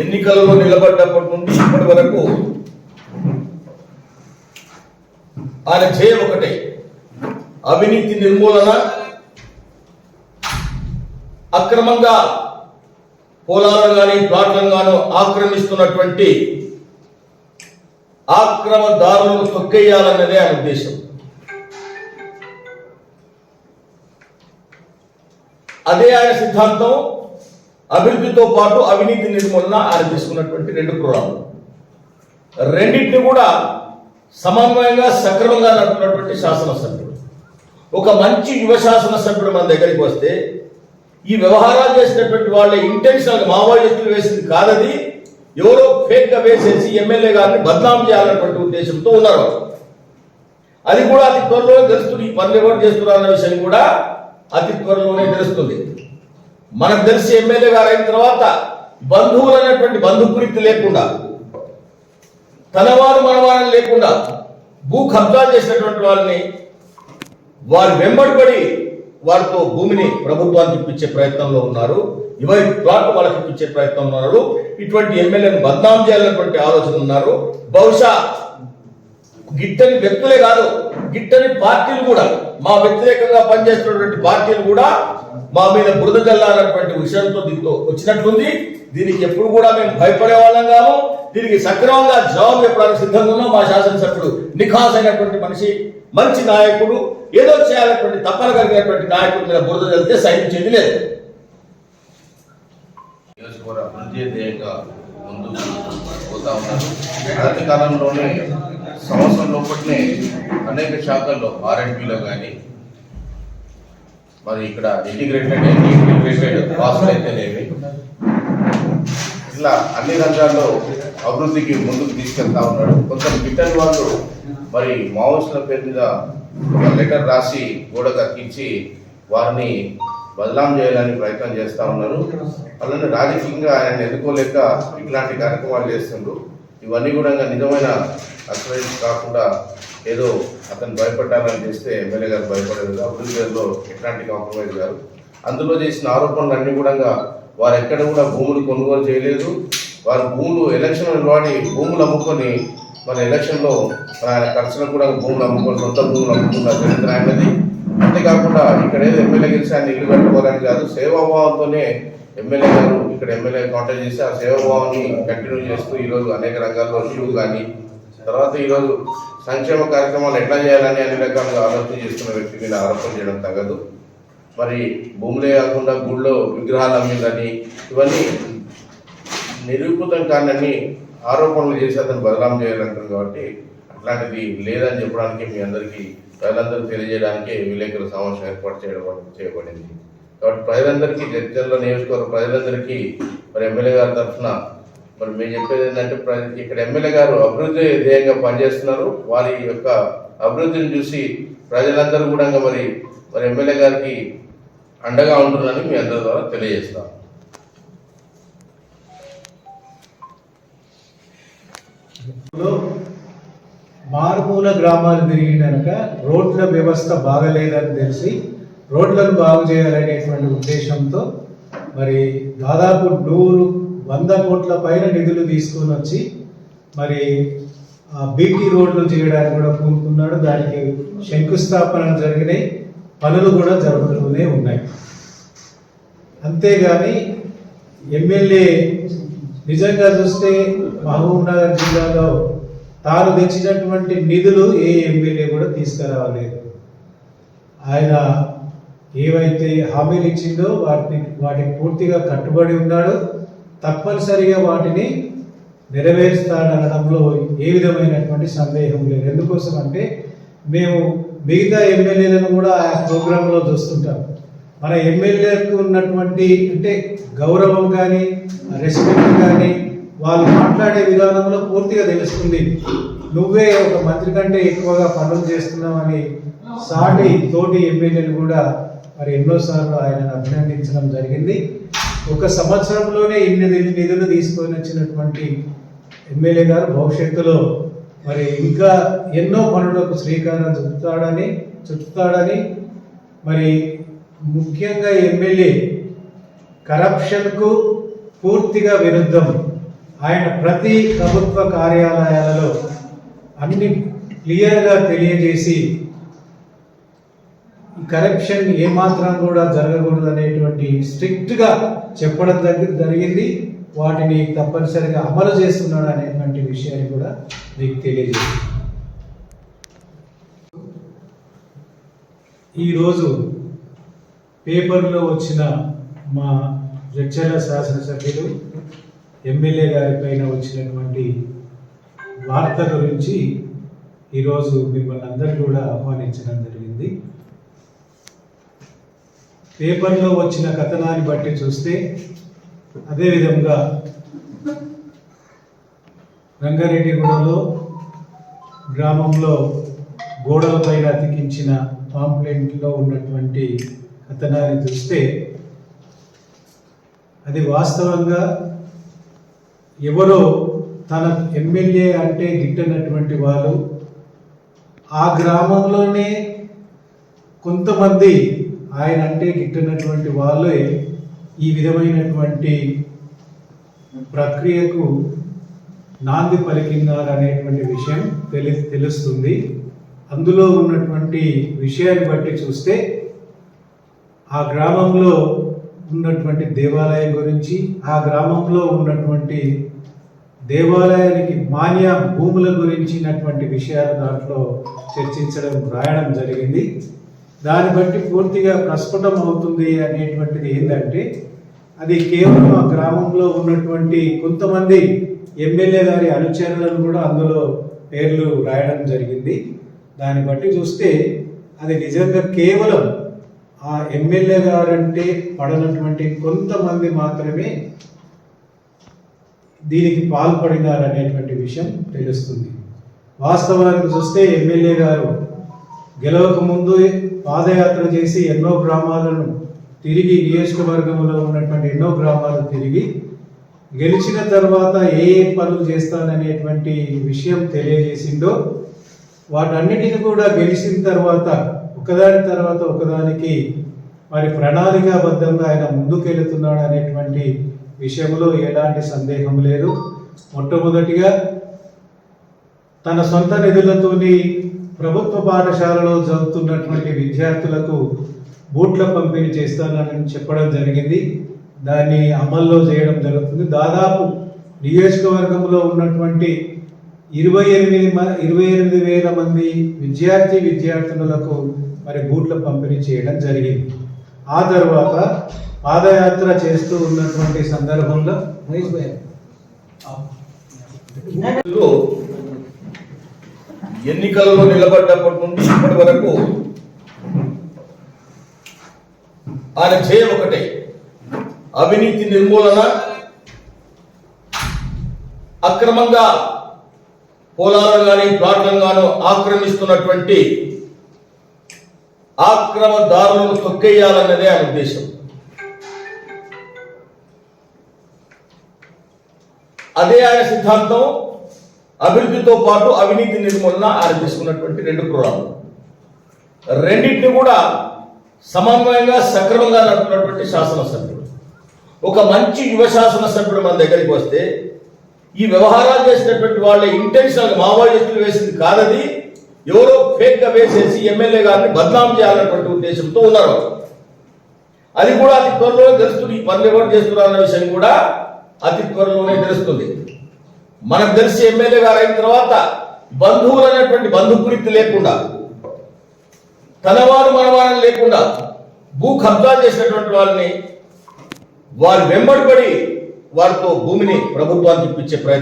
ఎన్నికల్లో నిలబడ్డప్పటి నుండి ఇప్పటి వరకు ఆయన చేయ ఒకటే. అవినీతి నిర్మూలన అక్రమంగా పొలాలను కానీ ప్లాట్లను గాను ఆక్రమిస్తున్నటువంటి ఆక్రమదారులను తొక్కేయాలన్నదే ఆయన ఉద్దేశం. అదే ఆయన సిద్ధాంతం. అభివృద్ధితో పాటు అవినీతి నిర్మూలన ఆయన తీసుకున్నటువంటి రెండు ప్రోగ్రాములు. రెండింటిని కూడా సమన్వయంగా సక్రమంగా నడుపుతున్నటువంటి శాసనసభ్యుడు. ఒక మంచి యువ శాసనసభ్యుడు మన దగ్గరికి వస్తే ఈ వ్యవహారాలు చేసినటువంటి వాళ్ళ ఇంటెన్షనల్ మావోయిస్టులు వేసింది కాదది ఎవరో ఫేక్గా వేసేసి ఎమ్మెల్యే గారిని బద్నాం చేయాలన్నటువంటి ఉద్దేశంతో ఉన్నారు అది కూడా అతి త్వరలో తెలుస్తుంది ఈ పనులు ఎవరు చేస్తున్నారు అన్న విషయం కూడా అతి త్వరలోనే తెలుస్తుంది. మనకు తెలిసి ఎమ్మెల్యే గారు అయిన తర్వాత బంధువులు అనేటువంటి బంధుప్రీతి లేకుండా తనవారు మనవారని లేకుండా భూ కబ్జాలు చేసినటువంటి వాళ్ళని వారు వెంబడిపడి వారితో భూమిని ప్రభుత్వానికి ఇప్పించే ప్రయత్నంలో ఉన్నారు. ఇవై ప్లాట్ వాళ్ళకి ఇప్పించే ప్రయత్నంలో ఉన్నారు. ఇటువంటి ఎమ్మెల్యేని బద్నాం చేయాలన్నటువంటి ఆలోచన ఉన్నారు. బహుశా గిట్టని వ్యక్తులే కాదు గిట్టని పార్టీలు కూడా మా వ్యతిరేకంగా పనిచేస్తున్నటువంటి పార్టీలు కూడా మా మీద బురద జల్లాలన్నటువంటి విషయంతో దీంతో వచ్చినట్లుంది. దీనికి ఎప్పుడు కూడా మేము భయపడే వాళ్ళం కాము. దీనికి సక్రమంగా జవాబు చెప్పడానికి సిద్ధంగా ఉన్నాం. మా శాసనసభ్యుడు నిఖాస్ అయినటువంటి మనిషి మంచి నాయకుడు ఏదో చేయాలన్నటువంటి తప్పన కలిగినటువంటి నాయకుడి మీద బురద జల్లితే సహించేది లేదు పోతా కాలంలోనే సంవత్సరం లోపలనే అనేక శాఖల్లో ఆర్ఎండ్బిలో కానీ మరి ఇక్కడ ఇంటిగ్రేటెడ్ ఇంటిగ్రేటెడ్ కాస్ట్ అయితేనేమి? ఇట్లా అన్ని రంగాల్లో అభివృద్ధికి ముందుకు తీసుకెళ్తా ఉన్నాడు. కొంత గిట్టని వాళ్ళు మరి మావోయిస్టుల పేరు మీద ఒక లెటర్ రాసి గోడ కక్కించి వారిని బదలాం చేయడానికి ప్రయత్నం చేస్తా ఉన్నారు. అలానే రాజకీయంగా ఆయన ఎన్నుకోలేక ఇట్లాంటి కార్యక్రమాలు చేస్తుండ్రు. ఇవన్నీ కూడా నిజమైన అసలు కాకుండా ఏదో అతను భయపడ్డానని చేస్తే ఎమ్మెల్యే గారు భయపడలేదు. అభివృద్ధి గారిలో ఎట్లాంటి కాంప్రమైజ్ గారు అందులో చేసిన ఆరోపణలు అన్ని కూడా వారు ఎక్కడ కూడా భూములు కొనుగోలు చేయలేదు. వారు భూములు ఎలక్షన్ వాడి భూములు అమ్ముకొని మన ఎలక్షన్లో మన ఆయన ఖర్చులకు కూడా భూములు అమ్ముకొని సొంత భూములు అమ్ముకున్న చరిత్ర ఆయనది. అంతేకాకుండా ఇక్కడ ఏదో ఎమ్మెల్యే గెలిచి ఆయన ఇల్లు కట్టుకోవాలని కాదు సేవాభావంతోనే ఎమ్మెల్యే గారు ఇక్కడ ఎమ్మెల్యే కాంటాక్ట్ చేసి ఆ సేవాభావాన్ని కంటిన్యూ చేస్తూ ఈరోజు అనేక రంగాల్లో షూ కానీ తర్వాత ఈరోజు సంక్షేమ కార్యక్రమాలు ఎట్లా చేయాలని అన్ని రకాలుగా ఆలోచన చేస్తున్న వ్యక్తి మీద ఆరోపణ చేయడం తగ్గదు మరి భూములే కాకుండా గుళ్ళో విగ్రహాలు అమ్మిందని ఇవన్నీ నిరూపితం కానని ఆరోపణలు చేసి అతను బదలాం చేయాలంటారు కాబట్టి అట్లాంటిది లేదని చెప్పడానికి మీ అందరికీ ప్రజలందరూ తెలియజేయడానికి విలేకరుల సమావేశం ఏర్పాటు చేయడం చేయబడింది. కాబట్టి ప్రజలందరికీ జడ్జర్ల నియోజకవర్గ ప్రజలందరికీ మరి ఎమ్మెల్యే గారి తరఫున మరి మేము చెప్పేది ఏంటంటే ఇక్కడ ఎమ్మెల్యే గారు అభివృద్ధి ధ్యేయంగా పనిచేస్తున్నారు. వారి యొక్క అభివృద్ధిని చూసి ప్రజలందరూ కూడా మరి మరి ఎమ్మెల్యే గారికి అండగా ఉంటుందని మీ అందరి ద్వారా తెలియజేస్తాం. మారుమూల గ్రామాలు తిరిగి కనుక రోడ్ల వ్యవస్థ బాగలేదని తెలిసి రోడ్లను బాగు చేయాలనేటువంటి ఉద్దేశంతో మరి దాదాపు నూరు వంద కోట్ల పైన నిధులు తీసుకొని వచ్చి మరి బీటీ రోడ్లు చేయడానికి కూడా పూనుకున్నాడు దానికి శంకుస్థాపనలు జరిగినాయి. పనులు కూడా జరుగుతూనే ఉన్నాయి. అంతేగాని ఎమ్మెల్యే నిజంగా చూస్తే మహబూబ్ నగర్ జిల్లాలో తాను తెచ్చినటువంటి నిధులు ఏ ఎమ్మెల్యే కూడా తీసుకురావలేదు. ఆయన ఏవైతే హామీలు ఇచ్చిందో వాటిని వాటికి పూర్తిగా కట్టుబడి ఉన్నాడో తప్పనిసరిగా వాటిని నెరవేరుస్తాడనడంలో ఏ విధమైనటువంటి సందేహం లేదు. ఎందుకోసం అంటే మేము మిగతా ఎమ్మెల్యేలను కూడా ఆ ప్రోగ్రాంలో చూస్తుంటాం. మన ఎమ్మెల్యేలకు ఉన్నటువంటి అంటే గౌరవం కానీ రెస్పెక్ట్ కానీ వాళ్ళు మాట్లాడే విధానంలో పూర్తిగా తెలుస్తుంది. నువ్వే ఒక మంత్రి కంటే ఎక్కువగా పనులు చేస్తున్నావని సాటి తోటి ఎమ్మెల్యేలు కూడా మరి ఎన్నోసార్లు ఆయనను అభినందించడం జరిగింది. ఒక సంవత్సరంలోనే ఇన్ని నిధులు తీసుకొని వచ్చినటువంటి ఎమ్మెల్యే గారు భవిష్యత్తులో మరి ఇంకా ఎన్నో పనులకు శ్రీకారం చుట్టుతాడని చుట్టుతాడని మరి ముఖ్యంగా ఎమ్మెల్యే కరప్షన్కు పూర్తిగా విరుద్ధం. ఆయన ప్రతి ప్రభుత్వ కార్యాలయాలలో అన్ని క్లియర్గా తెలియజేసి కరప్షన్ ఏమాత్రం కూడా జరగకూడదు అనేటువంటి స్ట్రిక్ట్గా చెప్పడం దగ్గర జరిగింది. వాటిని తప్పనిసరిగా అమలు చేస్తున్నాడు అనేటువంటి విషయాన్ని కూడా మీకు తెలియజేస్తుంది ఈరోజు పేపర్లో వచ్చిన మా జడ్చర్ల శాసనసభ్యులు ఎమ్మెల్యే గారి పైన వచ్చినటువంటి వార్త గురించి ఈరోజు మిమ్మల్ని అందరూ కూడా ఆహ్వానించడం జరిగింది. పేపర్లో వచ్చిన కథనాన్ని బట్టి చూస్తే అదేవిధంగా రంగారెడ్డిగూడలో గ్రామంలో గోడలపైన అతికించిన పాంప్లెంట్లో ఉన్నటువంటి కథనాన్ని చూస్తే అది వాస్తవంగా ఎవరో తన ఎమ్మెల్యే అంటే గిట్టనటువంటి వాళ్ళు ఆ గ్రామంలోనే కొంతమంది ఆయన అంటే గిట్టినటువంటి వాళ్ళే ఈ విధమైనటువంటి ప్రక్రియకు నాంది పలికినారు అనేటువంటి విషయం తెలి తెలుస్తుంది. అందులో ఉన్నటువంటి విషయాన్ని బట్టి చూస్తే ఆ గ్రామంలో ఉన్నటువంటి దేవాలయం గురించి ఆ గ్రామంలో ఉన్నటువంటి దేవాలయానికి మాన్య భూముల గురించినటువంటి విషయాలు దాంట్లో చర్చించడం రాయడం జరిగింది. దాన్ని బట్టి పూర్తిగా ప్రస్ఫుటం అవుతుంది అనేటువంటిది ఏంటంటే అది కేవలం ఆ గ్రామంలో ఉన్నటువంటి కొంతమంది ఎమ్మెల్యే గారి అనుచరులను కూడా అందులో పేర్లు రాయడం జరిగింది. దాన్ని బట్టి చూస్తే అది నిజంగా కేవలం ఆ ఎమ్మెల్యే గారంటే పడనటువంటి కొంతమంది మాత్రమే దీనికి పాల్పడినారనేటువంటి విషయం తెలుస్తుంది. వాస్తవానికి చూస్తే ఎమ్మెల్యే గారు గెలవక ముందు పాదయాత్ర చేసి ఎన్నో గ్రామాలను తిరిగి నియోజకవర్గంలో ఉన్నటువంటి ఎన్నో గ్రామాలు తిరిగి గెలిచిన తర్వాత ఏ ఏ పనులు చేస్తాననేటువంటి విషయం తెలియజేసిందో వాటన్నిటిని కూడా గెలిచిన తర్వాత ఒకదాని తర్వాత ఒకదానికి మరి ప్రణాళికాబద్ధంగా ఆయన ముందుకెళ్తున్నాడు అనేటువంటి విషయంలో ఎలాంటి సందేహం లేదు. మొట్టమొదటిగా తన సొంత నిధులతోని ప్రభుత్వ పాఠశాలలో చదువుతున్నటువంటి విద్యార్థులకు బూట్ల పంపిణీ చేస్తానని చెప్పడం జరిగింది. దాన్ని అమల్లో చేయడం జరుగుతుంది. దాదాపు నియోజకవర్గంలో ఉన్నటువంటి ఇరవై ఎనిమిది మ- ఇరవై ఎనిమిది వేల మంది విద్యార్థి విద్యార్థినులకు మరి బూట్ల పంపిణీ చేయడం జరిగింది. ఆ తర్వాత పాదయాత్ర చేస్తూ ఉన్నటువంటి సందర్భంలో ఎన్నికల్లో నిలబడ్డప్పటి నుండి ఇప్పటి వరకు ఆయన చేయ ఒకటే. అవినీతి నిర్మూలన అక్రమంగా పొలాలను కానీ ప్లాట్లను గాను ఆక్రమిస్తున్నటువంటి ఆక్రమదారులను తొక్కేయాలన్నదే ఆయన ఉద్దేశం. అదే ఆయన సిద్ధాంతం. అభివృద్ధితో పాటు అవినీతి నిర్మూలన ఆయన తీసుకున్నటువంటి రెండు ప్రోగ్రాములు. రెండింటిని కూడా సమన్వయంగా సక్రమంగా నడుపుతున్నటువంటి శాసనసభ్యుడు. ఒక మంచి యువ శాసనసభ్యుడు మన దగ్గరికి వస్తే ఈ వ్యవహారాలు చేసినటువంటి వాళ్ళ ఇంటెన్షనల్ మావోయిస్టులు వేసింది కాదది ఎవరో ఫేక్గా వేసేసి ఎమ్మెల్యే గారిని బద్నాం చేయాలన్నటువంటి ఉద్దేశంతో ఉన్నారు. అది కూడా అతి త్వరలో తెలుస్తుంది ఈ పనులు ఎవరు చేస్తున్నారు అన్న విషయం కూడా అతి త్వరలోనే తెలుస్తుంది. మనకు తెలిసి ఎమ్మెల్యే గారు అయిన తర్వాత బంధువులు అనేటువంటి బంధుప్రీతి లేకుండా తనవారు మనవారని లేకుండా భూ కబ్జా చేసినటువంటి వాళ్ళని వారి వెంబడిపడి వారితో భూమిని ప్రభుత్వానికి ఇప్పించే ప్రయత్నం